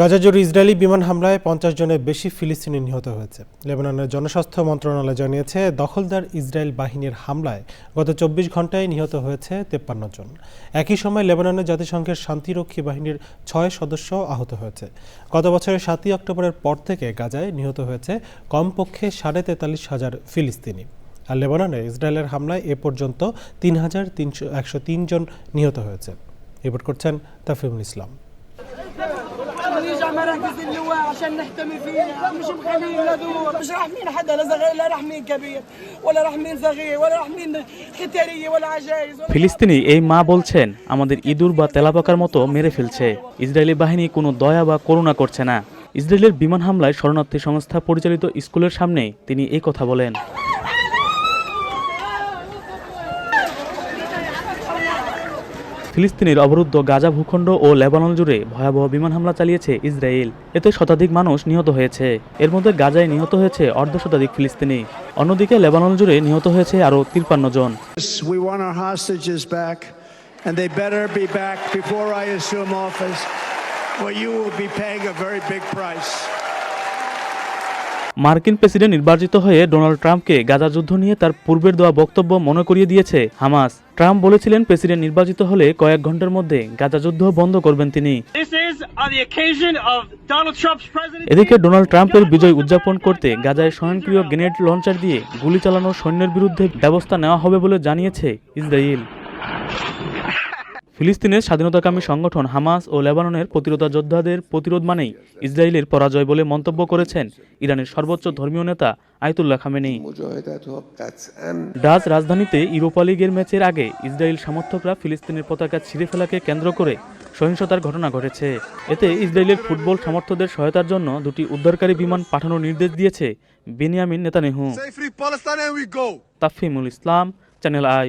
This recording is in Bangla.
গাজাজোর ইসরায়েলি বিমান হামলায় পঞ্চাশ জনের বেশি ফিলিস্তিনি নিহত হয়েছে। লেবাননের জনস্বাস্থ্য মন্ত্রণালয় জানিয়েছে, দখলদার ইসরায়েল বাহিনীর হামলায় গত চব্বিশ ঘন্টায় নিহত হয়েছে তেপ্পান্ন জন। একই সময় লেবাননের জাতিসংঘের শান্তিরক্ষী বাহিনীর ছয় সদস্য আহত হয়েছে। গত বছরের সাতই অক্টোবরের পর থেকে গাজায় নিহত হয়েছে কমপক্ষে সাড়ে তেতাল্লিশ হাজার ফিলিস্তিনি। আর লেবাননে ইসরায়েলের হামলায় এ পর্যন্ত তিন হাজার তিনশো একশো জন নিহত হয়েছে। রিপোর্ট করছেন তাফিমুল ইসলাম। مراكز اللواء عشان نحتمي فيها مش مخلين ندور مش راحمين حدا لا صغير لا راحمين كبير ولا راحمين صغير ولا راحمين ختاريه ولا عجايز ولا ফিলিস্তিনি এই মা বলছেন আমাদের ইঁদুর বা তেলাপাকার মতো মেরে ফেলছে ইসরায়েলি বাহিনী কোনো দয়া বা করুণা করছে না ইসরায়েলের বিমান হামলায় শরণার্থী সংস্থা পরিচালিত স্কুলের সামনে তিনি এই কথা বলেন ফিলিস্তিনের অবরুদ্ধ গাজা ভূখণ্ড ও লেবানন জুড়ে ভয়াবহ বিমান হামলা চালিয়েছে ইসরায়েল। এতে শতাধিক মানুষ নিহত হয়েছে। এর মধ্যে গাজায় নিহত হয়েছে অর্ধ শতাধিক ফিলিস্তিনি। অন্যদিকে লেবানন জুড়ে নিহত হয়েছে আরও তিপ্পান্ন জন। And you will be paying a very big price. মার্কিন প্রেসিডেন্ট নির্বাচিত হয়ে ডোনাল্ড ট্রাম্পকে গাজা যুদ্ধ নিয়ে তার পূর্বের দেওয়া বক্তব্য মনে করিয়ে দিয়েছে হামাস। ট্রাম্প বলেছিলেন প্রেসিডেন্ট নির্বাচিত হলে কয়েক ঘণ্টার মধ্যে গাজা যুদ্ধ বন্ধ করবেন তিনি। Presidency. এদিকে ডোনাল্ড ট্রাম্পের বিজয় উদযাপন করতে গাজায় স্বয়ংক্রিয় গ্রেনেড লঞ্চার দিয়ে গুলি চালানো সৈন্যের বিরুদ্ধে ব্যবস্থা নেওয়া হবে বলে জানিয়েছে ইসরায়েল। ফিলিস্তিনের স্বাধীনতাকামী সংগঠন হামাস ও লেবাননের প্রতিরোধা যোদ্ধাদের প্রতিরোধ মানেই ইসরায়েলের পরাজয় বলে মন্তব্য করেছেন ইরানের সর্বোচ্চ ধর্মীয় নেতা আয়তুল্লাহ খামেনি। ডাচ রাজধানীতে ইউরোপা লীগের ম্যাচের আগে ইসরায়েল সমর্থকরা ফিলিস্তিনের পতাকা ছিঁড়ে ফেলাকে কেন্দ্র করে সহিংসতার ঘটনা ঘটেছে। এতে ইসরায়েলের ফুটবল সমর্থকদের সহায়তার জন্য দুটি উদ্ধারকারী বিমান পাঠানোর নির্দেশ দিয়েছে Benjamin Netanyahu. Tafimul Islam channel I.